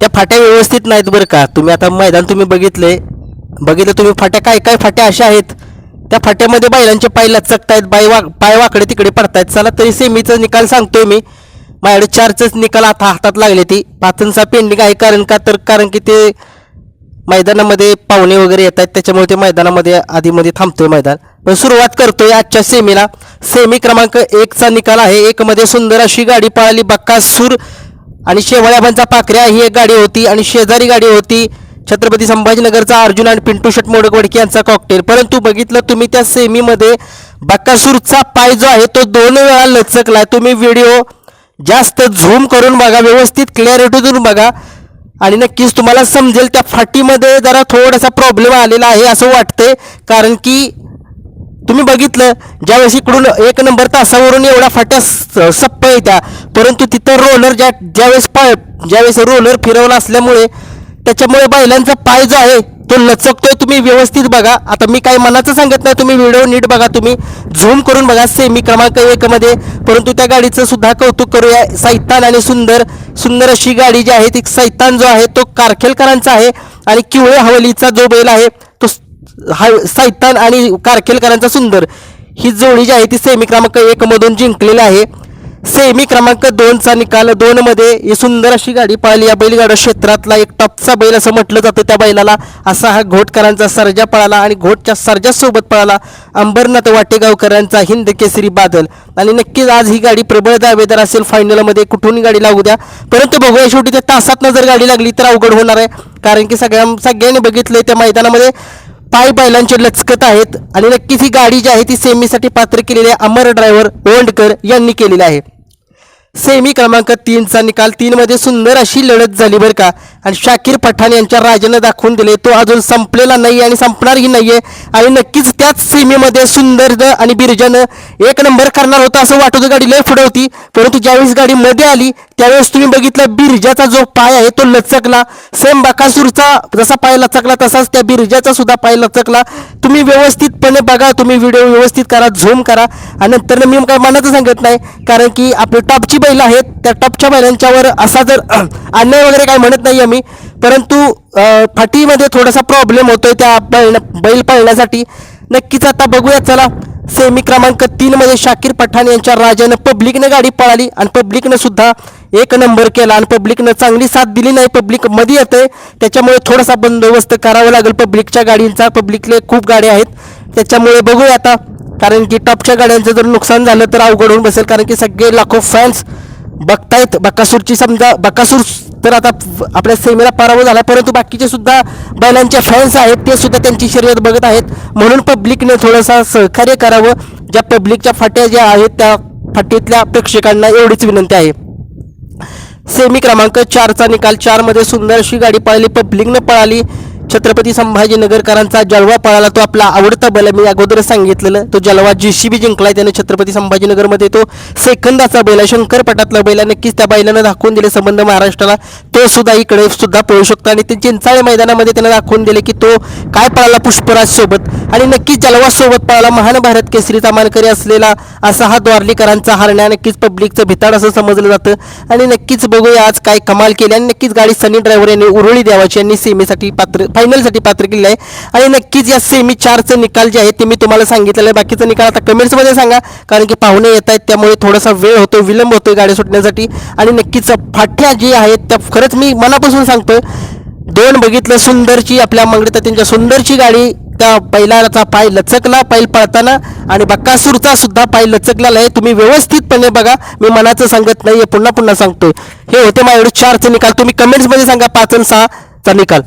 त्या फाट्या व्यवस्थित नाहीत बरं का. तुम्ही आता मैदान तुम्ही बघितले. बघितलं तुम्ही फाट्या काय काय फाट्या अशा आहेत. त्या फाट्यामध्ये बैलांचे पाय लचकतायत बाय वा पाय वाकडे तिकडे पडतायत. चला तरी सेमीचा निकाल सांगतोय मी. माझ्याकडे चारचेच निकाल आता हातात लागले ती. पाचनचा पेंडिंग आहे कारण का तर कारण की ते मैदानामध्ये पाहुणे वगैरे येत आहेत त्याच्यामुळे ते मैदानामध्ये आधीमध्ये थांबतोय मैदान. पण सुरुवात करतोय आजच्या सेमीला. सेमी क्रमांक एकचा निकाल आहे. एकमध्ये सुंदर अशी गाडी पळाली बक्कासूर. आणि शेवळ्याबांचा पाखऱ्या ही एक गाडी होती आणि शेजारी गाडी होती. छत्रपती संभाजीनगरचा अर्जुन आणि पिंटू शेट मोडकवडकी यांचा कॉकटेल परंतु बघितलं तुम्ही त्या सेमीमध्ये बक्कासूरचा पाय जो आहे तो दोन वेळा लचकला तुम्ही व्हिडिओ जास्त झूम करून बघा व्यवस्थित क्लॅरिटीतून बघा. आणि नक्कीच तुम्हाला समजेल त्या फाटीमध्ये जरा थोडासा प्रॉब्लेम आलेला आहे असं वाटतंय. कारण की तुम्ही बघितलं ज्यावेळेस इकडून एक नंबर तासावरून एवढ्या फाट्या स- सप्प येत्या परंतु तिथं रोलर ज्या ज्यावेळेस पाय ज्यावेळेस रोलर फिरवला असल्यामुळे त्याच्यामुळे बैलांचा पाय जो आहे तो लचकतोय. तुम्ही व्यवस्थित बघा. आता मी काही मनाचं सांगत नाही. तुम्ही व्हिडिओ नीट बघा. तुम्ही झूम करून बघा. सेमी क्रमांक एकमध्ये परंतु त्या गाडीचं सुद्धा कौतुक करूया. सैतान आणि सुंदर सुंदर अशी गाडी जी आहे ती सैतान जो आहे तो कारखेलकरांचा आहे आणि किवळे हवलीचा जो बैल आहे हा सैतान आणि कारखेलकरांचा सुंदर. ही जोडी जी आहे ती सेमी क्रमांक एक मधून जिंकलेली आहे. सेमी क्रमांक दोनचा निकाल दोन मध्ये ही सुंदर अशी गाडी पळाली या बैलगाडा क्षेत्रातला एक टॉपचा बैल असं म्हटलं जातं त्या बैलाला. असा हा घोटकरांचा सर्जा पळाला आणि घोटच्या सर्जासोबत पळाला अंबरनाथ वाटेगावकरांचा हिंद केसरी बादल. आणि नक्कीच आज ही गाडी प्रबळ दावेदार असेल. फायनलमध्ये कुठूनही गाडी लागू द्या. परंतु बघूया शेवटी त्या तासातनं जर गाडी लागली तर अवघड होणार आहे. कारण की सगळ्या सगळ्यांनी बघितलंय त्या मैदानामध्ये पाय बैलांचे लचकत आहेत आणि नक्कीच ही गाडी जी आहे ती सेमीसाठी पात्र केलेली आहे. अमर ड्रायव्हर ओंडकर यांनी केलेली आहे. सेमी क्रमांक तीनचा निकाल तीनमध्ये सुंदर अशी लढत झाली बरं का. आणि शाकीर पठाण यांच्या राजानं दाखवून दिले तो अजून संपलेला नाही आणि संपणारही नाहीये. आणि नक्कीच त्याच सेमीमध्ये सुंदर आणि बिरजानं एक नंबर करणार होता असं वाटत गाडी लय पुढे होती परंतु ज्यावेळेस गाडी मध्ये आली त्यावेळेस तुम्ही बघितलं बिरजाचा जो पाय आहे तो लचकला. सेम बकासूरचा जसा पाय लचकला तसाच त्या बिरजाचा सुद्धा पाय लचकला. तुम्ही व्यवस्थितपणे बघा तुम्ही व्हिडिओ व्यवस्थित करा झूम करा. आणि नंतर मी काय मनाचं सांगत नाही कारण की आपली टॉपची बैल आहेत त्या टॉपच्या बैलांच्यावर असा जर अन्याय वगैरे काय म्हणत नाही आम्ही. परंतु फाटीमध्ये थोडासा प्रॉब्लेम होतोय त्या बैल बैल पळण्यासाठी. नक्कीच आता बघूया चला. सेमी क्रमांक तीन मध्ये शाकीर पठाण यांच्या राजानं पब्लिकनं गाडी पळाली आणि पब्लिकनं सुद्धा एक नंबर केला आणि पब्लिकनं चांगली साथ दिली नाही. पब्लिकमध्ये येते त्याच्यामुळे थोडासा बंदोबस्त करावा लागेल पब्लिकच्या गाडींचा. पब्लिकले खूप गाड्या आहेत. त्याच्यामुळे बघूया आता. कारण की टॉपच्या गाड्यांचं जर नुकसान झालं तर अवघड होऊन बसेल. कारण की सगळे लाखो फॅन्स बघतायत. बकासूरची समजा बकासूर तर आता आपल्या सेमीला पराभव झाला परंतु बाकीचे सुद्धा बैलांचे फॅन्स आहेत ते सुद्धा त्यांची शर्यत बघत आहेत. म्हणून पब्लिकने थोडंसं सहकार्य करावं. ज्या पब्लिकच्या फाट्या ज्या आहेत त्या फाटीतल्या प्रेक्षकांना एवढीच विनंती आहे. सेमी क्रमांक चारचा निकाल. चारमध्ये सुंदर अशी गाडी पळाली. पब्लिकनं पळाली. छत्रपती संभाजीनगरकरांचा जलवा पळाला तो आपला आवडता बैल मी अगोदर सांगितलेलं तो जलवा जीसीबी जिंकलाय त्याने छत्रपती संभाजीनगरमध्ये तो सेकंदाचा बैल आहे. शंकरपटातला बैल आहे. नक्कीच त्या बैलानं दाखवून दिले संबंध महाराष्ट्राला. तो सुद्धा इकडे सुद्धा पळू शकतो आणि ते चिंचाळे मैदानामध्ये त्यानं दाखवून दिले की तो काय पळाला पुष्पराज सोबत. आणि नक्कीच जलवा सोबत पळाला महान भारत केसरीचा मानकरी असलेला असा हा द्वारलीकरांचा हरण्या नक्कीच पब्लिकचं भिताड असं समजलं जातं. आणि नक्कीच बघूया आज काय कमाल केली. आणि नक्कीच गाडी सनी ड्रायव्हर यांनी उरुळी द्यावाची यांनी सीमेसाठी पात्र फायनलसाठी पात्र केलेलं आहे. आणि नक्कीच या सेमी चारचे निकाल जे आहेत ते मी तुम्हाला सांगितलेलं आहे. बाकीचा निकाल आता कमेंट्समध्ये सांगा. कारण की पाहुणे येत आहेत त्यामुळे थोडासा वेळ होतो विलंब होतोय गाडी सुटण्यासाठी. आणि नक्कीच फाट्या जी आहेत त्या खरंच मी मनापासून सांगतोय दोन बघितलं सुंदरची आपल्या मंगळी त्यांच्या सुंदरची गाडी त्या बैलाचा पाय लचकला पाय पळताना. आणि बक्कासूरचा सुद्धा पाय लचकलेला आहे. तुम्ही व्यवस्थितपणे बघा. मी मनाचं सांगत नाही पुन्हा पुन्हा सांगतोय. हे होते माझ्याकडे चारचे निकाल. तुम्ही कमेंट्समध्ये सांगा पाच आणि सहाचा निकाल.